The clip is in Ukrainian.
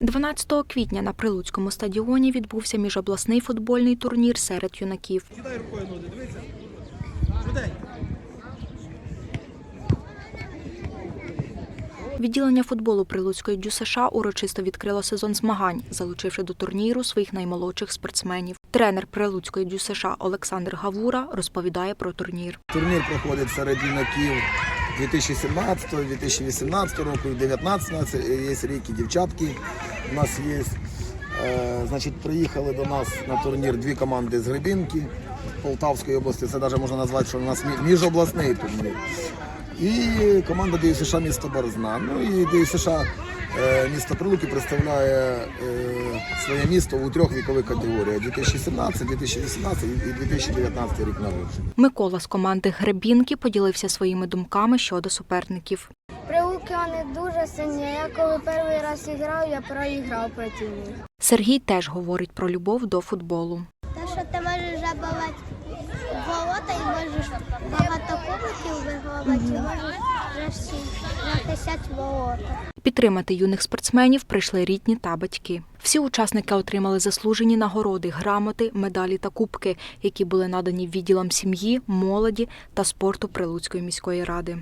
12 квітня на Прилуцькому стадіоні відбувся міжобласний футбольний турнір серед юнаків. Кидай рукою ноги. Відділення футболу Прилуцької ДЮСШ урочисто відкрило сезон змагань, залучивши до турніру своїх наймолодших спортсменів. Тренер Прилуцької ДЮСШ Олександр Гавура розповідає про турнір. Турнір проходить серед юнаків 2017, 2018 року, і 2019 у є рік, і дівчатки у нас є. Е, значить, приїхали до нас на турнір дві команди з Гребінки Полтавської області. Це навіть можна назвати, що у нас міжобласний турнір. І команда ДЮСШ місто Борозна. Ну і ДЮСШ е, місто Прилуки представляє е, своє місто у трьох вікових категоріях: 2017, 2018 і 2019 рік народження. Микола з команди Гребінки поділився своїми думками щодо суперників. Прилуки вони дуже сильні. Я коли перший раз грав, я проіграв проти них. Сергій теж говорить про любов до футболу. Те, що ти можеш забивати ворота і можеш багато кубиків вигравати, і можеш захищати ворота. Підтримати юних спортсменів прийшли рідні та батьки. Всі учасники отримали заслужені нагороди, грамоти, медалі та кубки, які були надані відділам сім'ї, молоді та спорту Прилуцької міської ради.